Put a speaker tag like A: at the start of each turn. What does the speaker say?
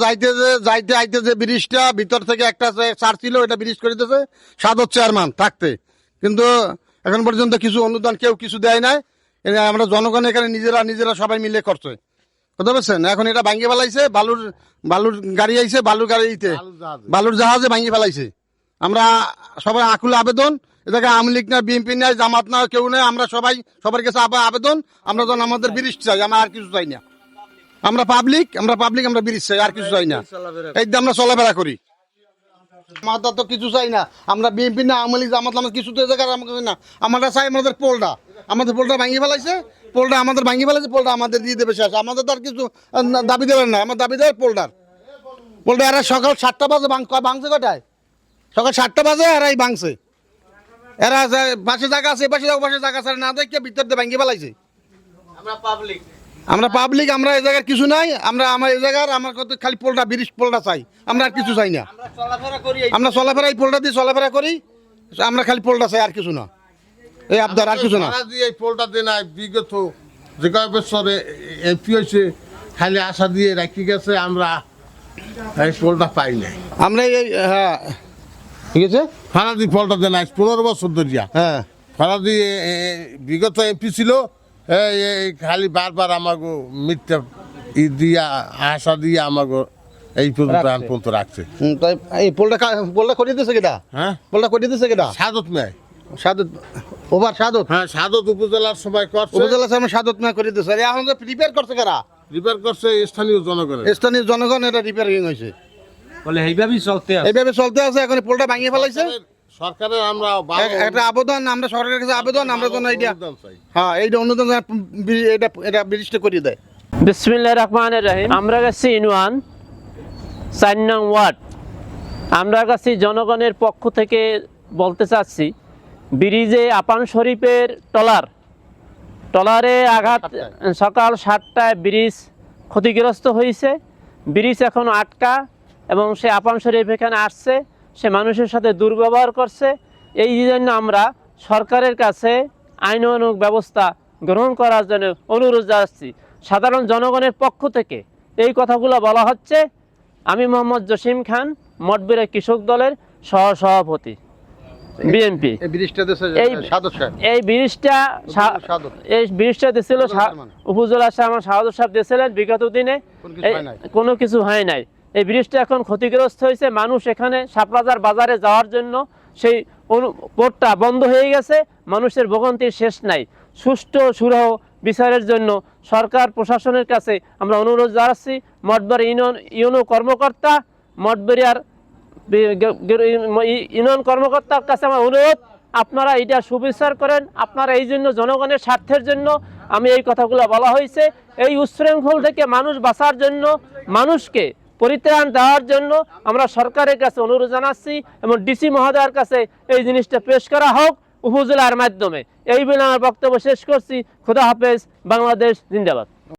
A: যাইতে যে- যাইতে আইতে যে ব্রিজটা ভিতর থেকে একটা চার ছিল এটা ব্রিজ করে দিয়েছে সাদর চেয়ারম্যান থাকতে। কিন্তু এখন পর্যন্ত কিছু অনুদান কেউ কিছু দেয় নাই। আমরা জনগণ এখানে নিজেরা নিজেরা সবাই মিলে করছে। এখন এটা ভাঙ্গি ফেলাইছে বালুর বালুর গাড়ি আইছে বালুর গাড়িতে বালুর জাহাজে। ভাঙ্গি ফেলাইছে। আমরা সবাই আকুল আবেদন। এটাকে আওয়ামী লীগ না বিএনপি নাই জামাত না কেউ নেই আমরা সবাই সবার কাছে আবেদন। আমরা যেন আমাদের ব্রিজ চাই আমরা আর কিছু চাই না। আমরা পাবলিক আমরা পাবলিক আমরা ব্রিজ চাই আর কিছু চাই না। এই আমরা চলাফেরা করি। আমাদের তো কিছু চাই না। আমরা বিএনপি না আওয়ামী লীগ জামাত আমরা কিছু তো জায়গায় আমাদের না। আমরা চাই আমাদের পোলটা আমাদের পোলটা ভাঙিয়ে ফেলাইছে। পোলটা আমাদের ভাঙিয়ে ফেলাইছে পোলটা আমাদের দিয়ে দেবে শেষ। আমাদের তো আর কিছু দাবি দেবেন না আমার দাবি দেবে পোলটার পোলটা এরা সকাল সাতটা বাজে ভাঙ- ভাঙছে কটায়? সকাল সাতটা বাজে এরা এই ভাঙছে। এরা পাশে জায়গা আছে পাশে পাশে জায়গা আছে না দেখে ভিতর দিয়ে ভাঙিয়ে ফেলাইছে। আমরা পাবলিক আমরা পাবলিক আমরা এই জায়গার কিছু নাই আমরা আমার এই জায়গার আমার কত খালি পোলটা ব্রিজ পোলটা চাই। আমরা আর কিছু চাই না। আমরা চলাফেরা এই পোলটা দিয়ে চলাফেরা করি আমরা খালি পোলটা চাই আর কিছু না। এই আবদার আর কিছু না।
B: দিয়ে এই পোলটা দিয়ে নাই বিগত যে কয়েক বছরে এমপি হয়েছে খালি আশা দিয়ে রাখি গেছে আমরা এই পোলটা পাই নাই।
A: আমরা এই হ্যাঁ। ঠিক আছে
B: ফারাদি পোলটা দিয়ে নাই পনেরো বছর ধরিয়া।
A: হ্যাঁ।
B: এ- বিগত এমপি ছিল এই এই খালি বারবার আমাকে মিথ্যা ই দিয়া আশা দিয়ে আমাকে এই পর্যন্ত
A: রাখছে।
B: আন পর্যন্ত রাখছে।
A: হুম, তাই এই পোলটা পোলটা করিয়ে দিয়েছে কেটা
B: হ্যাঁ?
A: পোলটা করিয়ে দিয়েছে কেটা
B: সাদত মেয়
A: সাদত ওভার সাদত?
B: হ্যাঁ সাদত উপজেলার সময় করছে।
A: উপজেলা সামনে সাদত না করিয়ে দিয়েছে আর এখন তো রিপেয়ার করছে কারা?
B: রিপেয়ার করছে স্থানীয় জনগণের।
A: স্থানীয় জনগণ এটা রিপেয়ারিং হয়েছে
C: বলে এইভাবেই চলতে আছে।
A: এইভাবে চলতে আছে এখন পোলটা ভাঙিয়ে ফেলাইছে।
B: সরকারের- আমরা
A: একটা আবেদন আমরা সরকারের কাছে আবেদন আমরা যেন এইটা হ্যাঁ এইটা অনুদান এটা এটা ব্রিজটা করিয়ে দেয়।
D: বিসমিল্লাহ রহমানের রহিম। আমরা গেছি ইনওয়ান চার নং ওয়ার্ড। আমরা কাছে জনগণের পক্ষ থেকে বলতে চাচ্ছি ব্রিজে আপান শরীফের টলার। টলারে আঘাত সকাল সাতটায় ব্রিজ ক্ষতিগ্রস্ত হয়েছে। ব্রিজ এখন আটকা এবং সে আপান শরীফ এখানে আসছে। সে মানুষের সাথে দুর্ব্যবহার করছে। এই জন্য আমরা সরকারের কাছে আইনানুগ ব্যবস্থা গ্রহণ করার জন্য অনুরোধ জানাচ্ছি। সাধারণ জনগণের পক্ষ থেকে এই কথাগুলো বলা হচ্ছে। আমি মোহাম্মদ জসিম খান মঠবিরা কৃষক দলের সহসভাপতি বিএনপি।
A: এই ব্রিজটা
D: এই ব্রিজটা দিছিল
A: উপজেলা চেয়ারম্যান
D: শাহাদুর সাহেব দিয়েছিলেন। বিগত দিনে
A: কোনো কিছু হয় নাই।
D: এই ব্রিজটা এখন ক্ষতিগ্রস্ত হয়েছে। মানুষ এখানে সাপরাজার বাজারে যাওয়ার জন্য সেই পথটা বন্ধ হয়ে গেছে। মানুষের ভোগান্তির শেষ নাই। সুষ্ঠু সুরাহ বিচারের জন্য সরকার, প্রশাসনের কাছে আমরা অনুরোধ জানাচ্ছি। মঠবাড়ি ইউনিয়ন, ইউনো কর্মকর্তা ই- ইউনিয়ন কর্মকর্তার কাছে আমার অনুরোধ, আপনারা এটা সুবিচার করেন। আপনারা এই জন্য জনগণের স্বার্থের জন্য আমি এই কথাগুলো বলা হয়েছে। এই উচ্ছৃঙ্খল থেকে মানুষ বাঁচার জন্য মানুষকে পরিত্রাণ দেওয়ার জন্য আমরা সরকারের কাছে অনুরোধ জানাচ্ছি এবং ডিসি মহোদয়ের কাছে এই জিনিসটা পেশ করা হোক উপজেলার মাধ্যমে। এই বলে আমার বক্তব্য শেষ করছি। খুদা হাফেজ। বাংলাদেশ জিন্দাবাদ।